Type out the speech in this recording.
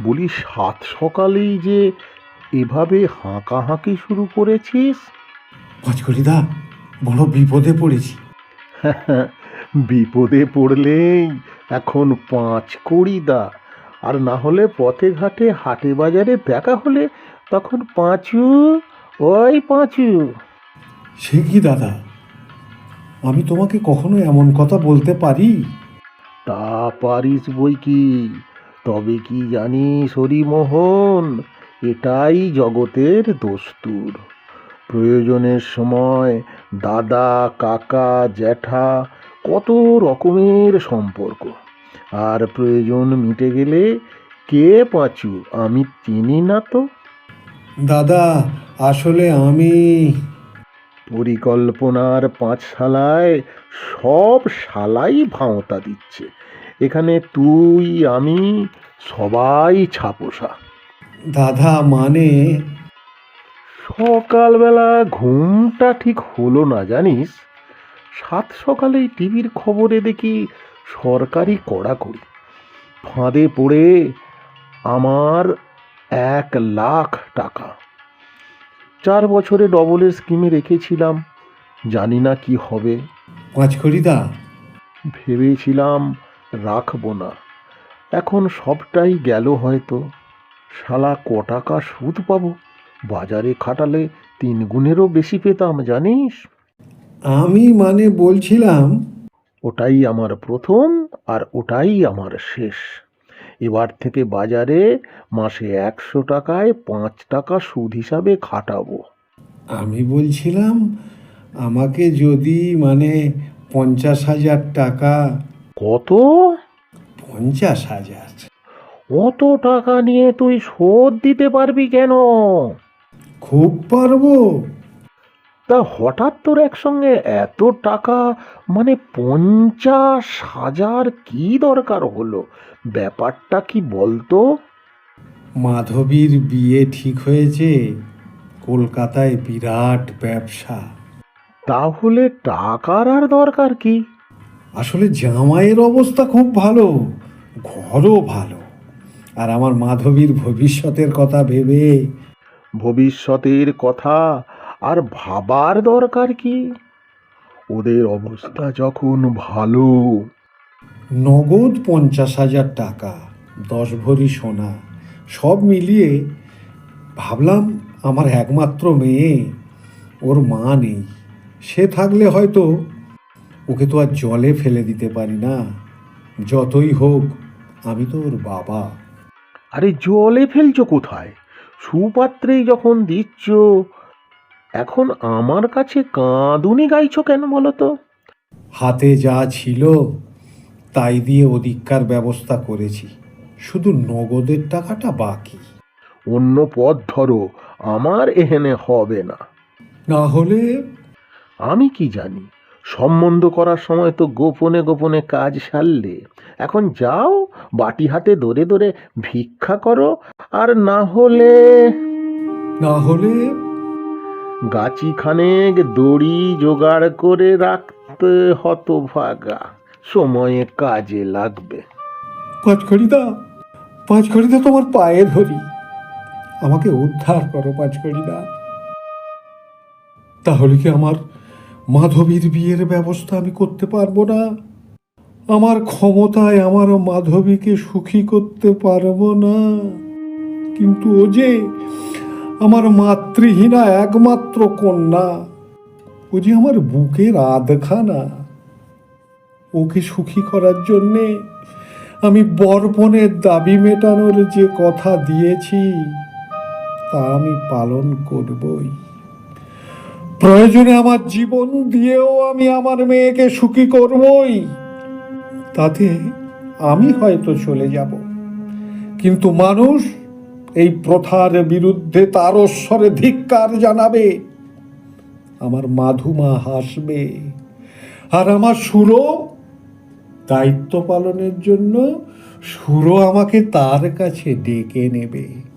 বলি সাত সকালেই যে এভাবে হাঁকাহাঁকি শুরু করেছিস? পাঁচকড়িদা বড় বিপদে পড়েছি। বিপদে পড়লেই এখন পাঁচ কড়ি দা আর না হলে পথে ঘাটে হাটে বাজারে দেখা হলে তখন পাঁচু ওই পাঁচু। সে কি দাদা? আমি তোমাকে কখনো এমন কথা বলতে পারি? তা পারিস বই কি? তবে কি জানিস হরিমোহন এটাই জগতের দস্তুর। প্রয়োজনের সময় দাদা কাকা জ্যাঠা কত রকমের সম্পর্ক। আর প্রয়োজন মিটে গেলে কে পাঁচু আমি চিনি না তো? দাদা আসলে আমি পরিকল্পনার পাঁচশালায় সব শালাই ভাঁওতা দিচ্ছে। এখানে তুই আমি সবাই ছাপোষা। দাদা মানে? সকালবেলা ঘুমটা ঠিক হলো না জানিস? সাত সকালেই টিভির খবরে দেখি সরকারি কড়াকড়ি। ফাঁদে পড়ে আমার এক লাখ টাকা। চার বছরে ডবলের স্কিমে রেখেছিলাম জানি না কি হবে। পাঁচকড়িদা ভেবেছিলাম রাখব না। এখন সবটাই গেল হয়তো। শালা ক টাকা সুদ পাবো। বাজারে খাটালে তিন গুণেরও বেশি পেতাম জানিস? আমি মানে বলছিলাম। ওটাই আমার প্রথম আর ওটাই আমার শেষ। এবার থেকে বাজারে মাসে একশো টাকায় পাঁচ টাকা সুদ হিসাবে খাটাবো। আমি বলছিলাম আমাকে যদি মানে পঞ্চাশ হাজার টাকা কত? পঞ্চাশ হাজার। অত টাকা নিয়ে তুই শোধ দিতে পারবি কেন? খুব পারব। তা হঠাৎ তোর একসঙ্গে এত টাকা মানে পঞ্চাশ হাজার কি দরকার হলো? ব্যাপারটা কি বলতো? মাধবীর বিয়ে ঠিক হয়েছে? কলকাতায় বিরাট ব্যবসা। তাহলে টাকার আর দরকার কি? আসলে জামাইয়ের অবস্থা খুব ভালো ঘরও ভালো। আর আমার মাধবীর ভবিষ্যতের কথা ভেবে। ভবিষ্যতের কথা আর ভাবার দরকার কি? ওদের অবস্থা যখন ভালো। নগদ পঞ্চাশ হাজার টাকা দশ ভরি সোনা সব মিলিয়ে ভাবলাম আমার একমাত্র মেয়ে ওর মা নেই। সে থাকলে হয়তো ওকে তো আর জলে ফেলে দিতে পারি না। যতই হোক আমি তো ওর বাবা। আরে জলে ফেলছো কোথায়? সুপাত্রেই যখন দিচ্ছ এখন আমার কাছে কাঁদুনি গাইছো কেন বলো তো? হাতে যা ছিল তাই দিয়ে অধিকার ব্যবস্থা করেছি। শুধু নগদের টাকাটা বাকি। অন্য পথ ধরো আমার এহেনে হবে না। না হলে? আমি কি জানি? সম্বন্ধ করার সময় তো গোপনে গোপনে কাজ সারলে। এখন যাও বাটি হাতে দরে দরে ভিক্ষা করো আর না হলে না হলে গাছি খানেক দড়ি জোগাড় করে রাখতে হতভাগা। সময়ে কাজে লাগবে। পাঁচখড়িদা পাঁচখড়িদা তোমার পায়ে ধরি। আমাকে উদ্ধার করো পাঁচখড়িদা তাহলে কি আমার মাধবীর বিয়ের ব্যবস্থা আমি করতে পারব না। আমার ক্ষমতায় আমার মাধবীকে সুখী করতে পারব না। কিন্তু ও যে আমার মাতৃহীনা একমাত্র কন্যা, ও যে আমার বুকের আধখানা, ওকে সুখী করার জন্যে আমি বর্পণের দাবি মেটানোর যে কথা দিয়েছি, তা আমি পালন করবই। প্রয়োজনে আমার জীবন দিয়েও আমি আমার মেয়েকে সুখী করবই। তাতে আমি হয়তো চলে যাব। কিন্তু মানুষ এই প্রথার বিরুদ্ধে তার তারস্বরে ধিক্কার জানাবে। আমার মাধুমা হাসবে। আর আমার সুরো দায়িত্ব পালনের জন্য সুরো আমাকে তার কাছে ডেকে নেবে।